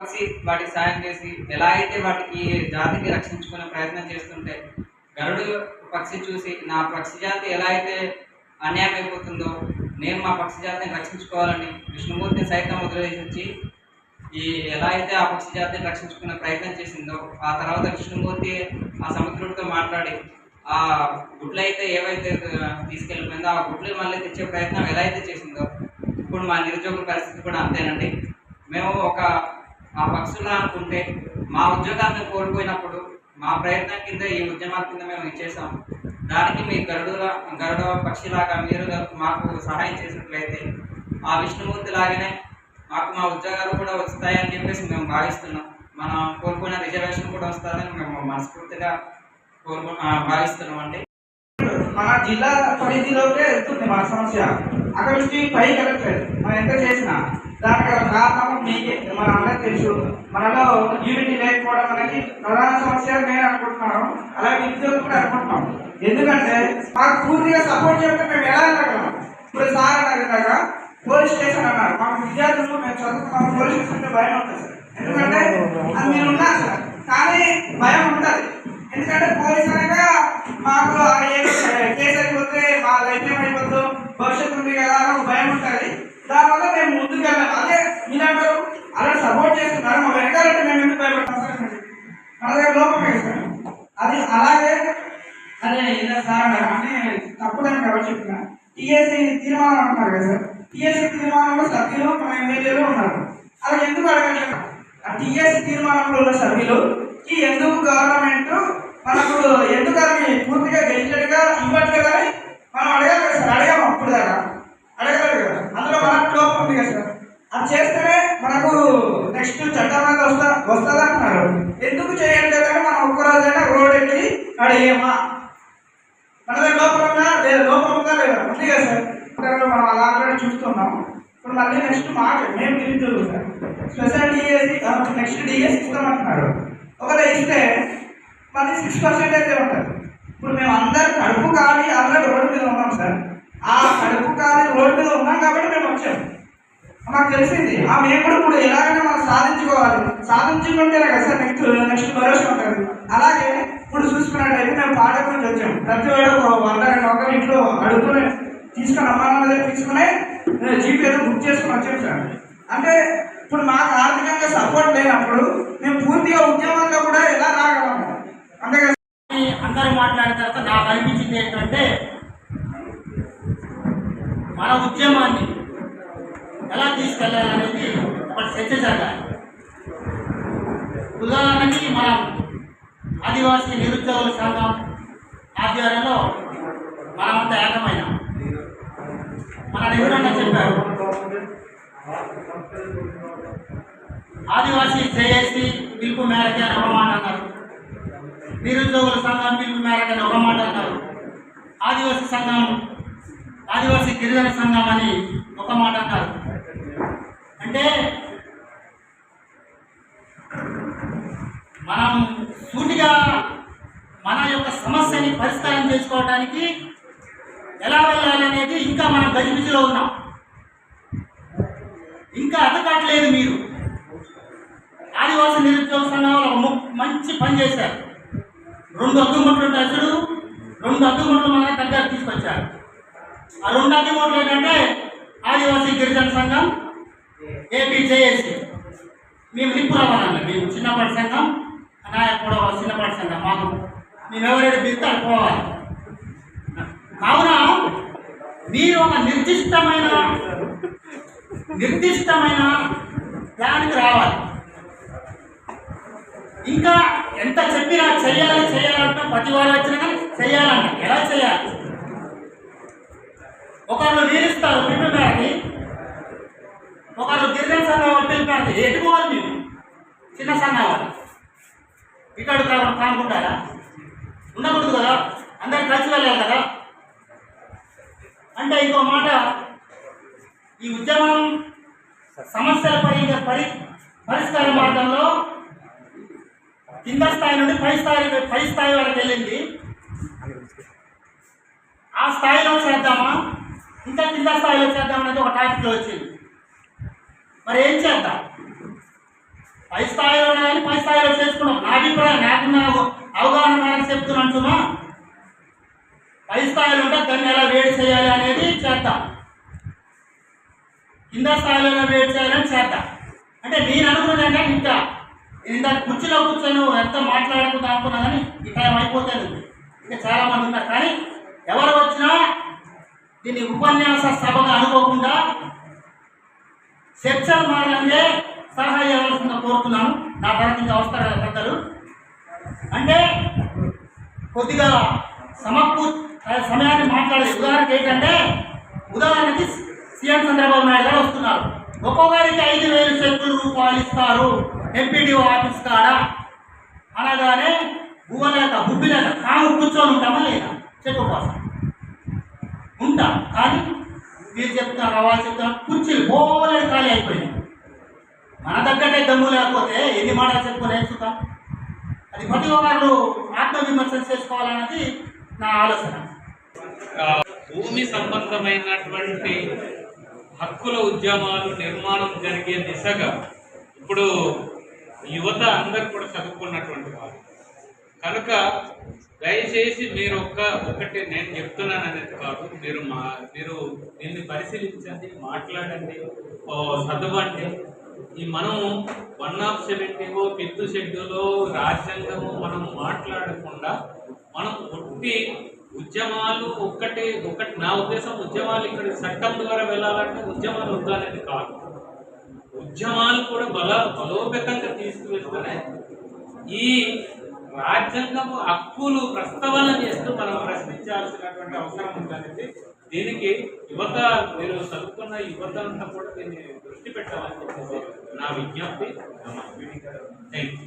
పక్షి వాటికి సాయం చేసి ఎలా అయితే వాటికి జాతికి రక్షించుకునే ప్రయత్నం చేస్తుంటే గరుడు పక్షి చూసి నా పక్షి జాతి ఎలా అయితే అన్యాయం అయిపోతుందో నేను మా పక్షి జాతిని రక్షించుకోవాలని విష్ణుమూర్తిని సైతం వదిలేసి వచ్చి ఈ ఎలా అయితే ఆ పక్షి జాతిని రక్షించుకునే ప్రయత్నం చేసిందో ఆ తర్వాత విష్ణుమూర్తి ఆ సముద్రుడితో మాట్లాడి ఆ గుడ్లు అయితే ఏవైతే తీసుకెళ్ళిపోయిందో ఆ గుడ్లు మళ్ళీ తెచ్చే ప్రయత్నం ఎలా అయితే చేసిందో ఇప్పుడు మా నిరుద్యోగుల పరిస్థితి కూడా అంతేనండి. మేము ఒక మా పక్షులు అనుకుంటే మా ఉద్యోగాన్ని కోల్పోయినప్పుడు మా ప్రయత్నం కింద ఈ ఉద్యమాల కింద మేము ఇచ్చేసాం దానికి మీ గరుడుల గరుడ పక్షిలాగా మీరు మాకు సహాయం చేసినట్లయితే ఆ విష్ణుమూర్తి లాగానే మాకు మా ఉద్యోగాలు కూడా వస్తాయని చెప్పేసి మేము భావిస్తున్నాం. మనం కోల్పోయిన రిజర్వేషన్ కూడా వస్తుందని మేము మనస్ఫూర్తిగా కోరుకు భావిస్తున్నాం అండి. మన జిల్లా పరిధిలోకే వెళ్తుంది మన సమస్య. అక్కడ నుంచి పై కలెక్టర్ మనం ఎంత చేసినా దానికి కారణం మీకే మన అందరికి తెలుసు. మనలో యూనిటీ లేకపోవడం అనేది ప్రధాన సమస్య నేను అనుకుంటున్నాను. అలాగే నిరుద్యోగులు కూడా అనుకుంటున్నాం. ఎందుకంటే మాకు పూర్తిగా సపోర్ట్ చేస్తే మేము ఎలా వెళ్ళగలం? ఇప్పుడు సార్ అన్నారు ఇందాక పోలీస్ స్టేషన్ అన్నారు. మాకు విద్యార్థులు మేము చదువుకున్నాం పోలీస్ స్టేషన్ భయం ఉంటుంది సార్. ఎందుకంటే అది మీరు ఉన్నారు సార్. కానీ భయం ఉంటుంది. ఎందుకంటే పోలీస్ అనగా మాకు కేసు అయిపోతే మా లైఫ్ ఏమైపోతుందో భవిష్యత్తు ఉంది కదా అని భయం ఉంటుంది దానివల్ల మేము ముందుకు వెళ్ళాం అదే మీరంటారు అలా సపోర్ట్ చేస్తున్నారు మా వెనకాలంటే మేము ఎందుకు భయపడతాం? మన దగ్గర లోపమే సార్. అది అలాగే అదే ఇలా సార్ అని తప్పుదని కాబట్టి చెప్తున్నా టీఎస్సీ తీర్మానం అంటున్నారు కదా సార్. టీఎస్సీ తీర్మానంలో సభ్యులు మన ఎమ్మెల్యేలు ఉన్నారు. అలా ఎందుకు అడగట్లేదు ఆ టీఎస్సీ తీర్మానంలో ఉన్న సభ్యులు ఈ ఎందుకు గవర్నమెంట్ మనకు ఎందుకు అది పూర్తిగా గెలిచినట్టుగా గా కానీ మనం అడగాలి కదా సార్. అడగాము అప్పుడు దాకా. అడగలేదు కదా. అందులో మనకు లోపం ఉంది కదా సార్. అది చేస్తేనే మనకు నెక్స్ట్ చట్టం అనేది వస్తా వస్తుంది అంటున్నారు. ఎందుకు చేయట్లేదని మనం ఒక్కరోజైనా రోడ్ వెళ్ళి అడిగేమా మన దగ్గర లోపల ఉందా? లేదా. లోపల ఉందా లేదా? ఉంది కదా సార్. మనం అలా ఆల్రెడీ చూస్తున్నాం. ఇప్పుడు మళ్ళీ నెక్స్ట్ మాట మేము తిరుగుతుంది sir special DSC next DS ఇస్తామంటున్నారు. ఒకవేళ ఇస్తే మళ్ళీ సిక్స్ పర్సెంటేజ్ ఉంటుంది. ఇప్పుడు మేము అందరం కడుపు కాలి ఆల్రెడీ రోడ్డు మీద ఉన్నాం సార్. ఆ కడుపు కాలి రోడ్డు మీద ఉన్నాం కాబట్టి మేము వచ్చాము మాకు తెలిసింది. ఆ మేము కూడా ఇప్పుడు ఎలాగైనా మనం సాధించుకోవాలి. సాధించుకుంటేనే కదా సార్ నెక్స్ట్ నెక్స్ట్ భరోసా ఉంటుంది. అలాగే ఇప్పుడు చూసుకున్నట్టయితే మేము పాడక నుంచి వచ్చాం. ప్రతి వాడు ఒక వంద రెండు వందలు ఇంట్లో అడుగునే తీసుకుని అమ్మానాన్న దగ్గర తీసుకుని జీపీఏలో బుక్ చేసుకుని వచ్చాం సార్. అంటే ఇప్పుడు మాకు ఆర్థికంగా సపోర్ట్ లేనప్పుడు మేము పూర్తిగా ఉద్యమంలో కూడా ఎలా రాగలము అంతే కదా? అందరూ మాట్లాడిన తర్వాత నాకు అనిపించింది ఏంటంటే మన ఉద్యమాన్ని ఎలా తీసుకెళ్ళాలనేది ఒక చర్చ జరగాలి ఉదాహరణకి మనం ఆదివాసీ నిరుద్యోగుల సంఘం ఆధ్వర్యంలో మనమంతా ఏకమైన. మన నిపుణంగా చెప్పారు. ఆదివాసీ జేఏసీ పిలుపు మేరకే అని ఒక మాట అన్నారు. నిరుద్యోగుల సంఘం పిలుపు మేరకని ఒక మాట అన్నారు. ఆదివాసీ సంఘం ఆదివాసీ గిరిజన సంఘం అని ఒక మాట అన్నారు. అంటే మనం సూటిగా మన యొక్క సమస్యని పరిష్కారం చేసుకోవడానికి ఎలా వెళ్ళాలి అనేది ఇంకా మనం గజిబిజిలో ఉన్నాం. ఇంకా అతకట్లేదు మీరు. ఆదివాసీ నిరుద్యోగ సంఘంలో ఒక ము- మంచి పని చేశారు. రెండు అగ్గిముట్లు దశలు రెండు అగ్గిముట్లు మన దగ్గర తీసుకొచ్చారు. ఆ రెండు అగ్గిముట్లు ఏంటంటే ఆదివాసీ గిరిజన సంఘం ఏపీ జేఏసీ. మేము నిప్పురవ్వాలండి మేము చిన్నపాటి సంఘం నాయకు కూడా ఒక చిన్నపాటి సంఘం. మాకు మేము ఎవరైనా పిలిస్తే పోవాలి. కావున మీరు ఒక నిర్దిష్టమైన నిర్దిష్టమైన ప్లాన్కి రావాలి. ఇంకా ఎంత చెప్పినా చేయాలి చేయాలంటే ప్రతి వారు వచ్చినా కానీ చేయాలంట ఎలా చేయాలి ఒకళ్ళు వీరిస్తారు పిల్లలు ఒకళ్ళు గిరిజన సంఘం వాళ్ళు పిలిపారు ఎటు పోవాలి మీరు? చిన్న సంఘం. వాళ్ళు ఇక్కడ కానుకుంటారా? ఉండకూడదు కదా? అందరు కలిసి వెళ్ళాలి కదా? అంటే ఇంకో మాట ఈ ఉద్యమం సమస్యల పరి పరి పరిష్కార మార్గంలో కింద స్థాయి నుండి పై స్థాయి పై స్థాయి వరకు వెళ్ళింది. ఆ స్థాయిలో చేద్దామా? ఇంకా కింద స్థాయిలో చేద్దామనేది ఒక టాపిక్లో వచ్చింది. మరి ఏం చేద్దాం? పై స్థాయిలో కానీ పై స్థాయిలో చేసుకున్నాం. నా అభిప్రాయం నాకున్న అవగాహన మేరకు చెప్తున్నాను సుమా. పై స్థాయిలో ఉంటే దాన్ని ఎలా వేడి చేయాలి అనేది చేద్దాం. కింద స్థాయిలో ఎలా వేడి చేయాలని చేద్దాం. అంటే నేను అనుకున్నది అంటే ఇంకా ఇంత కుర్చీలో కూర్చొని ఎంత మాట్లాడకుండా అనుకున్నా కానీ ఈ టైం అయిపోతుంది ఇంకా చాలా మంది ఉన్నారు. కానీ ఎవరు వచ్చినా దీన్ని ఉపన్యాస సభగా అనుకోకుండా చర్చలు మాట్లాడే సలహా ఇవ్వాల్సిందిగా కోరుతున్నాను. నా తరఫు నుంచి వస్తారు కదా పెద్దలు. అంటే కొద్దిగా సమకూ సమయాన్ని మాట్లాడే ఉదాహరణకి ఏంటంటే ఉదాహరణకి సీఎం చంద్రబాబు నాయుడు గారు వస్తున్నారు. ఒక్కొక్కరికి ఐదు వేలు చెక్కులు రూపాయలు ఇస్తారు. ఎంపీడీఓ ఆఫీస్ కాడ? అనగానే భూవలేక బుబ్బిలేక కాము కూర్చొని ఉంటామా లేదా? చెక్కు కోసం. ఉంటాం. కానీ మీరు చెప్తారు వాళ్ళు చెప్తారు కుర్చీలు బోలే ఖాళీ అయిపోయినాయి. మన దగ్గరే దమ్ము లేకపోతే ఎన్ని మాటలు చెప్పుకొని నేర్చుకుంటాం అది ప్రతి ఒక్కరు ఆత్మవిమర్శన చేసుకోవాలన్నది నా ఆలోచన. భూమి సంబంధమైనటువంటి హక్కుల ఉద్యమాలు నిర్మాణం జరిగే దిశగా ఇప్పుడు యువత అందరు కూడా చదువుకున్నటువంటి వారు కనుక దయచేసి మీరు ఒక్క ఒకటి నేను చెప్తున్నాను అనేది కాదు. మీరు మా మీరు దీన్ని పరిశీలించండి మాట్లాడండి ఓ, చదవండి. ఈ మనం వన్ ఆఫ్ సెవెంటీవో ఫిఫ్త్ షెడ్యూలో రాజ్యాంగము మనం మాట్లాడకుండా మనం ఒట్టి ఉద్యమాలు ఒక్కటి ఒకటి నా ఉద్దేశం ఉద్యమాలు ఇక్కడ చట్టం ద్వారా వెళ్ళాలంటే ఉద్యమాలు వద్దు అనేది కాదు. ఉద్యమాలు కూడా బల బలోపేతంగా తీసుకువెళ్తూనే ఈ రాజ్యాంగము హక్కులు ప్రస్తావన చేస్తూ మనం ప్రశ్నించాల్సినటువంటి అవసరం ఉంటుంది దీనికి యువత మీరు చదువుకున్న యువత అంతా కూడా దీన్ని దృష్టి పెట్టాలని చెప్పేసి నా విజ్ఞప్తి. Thank you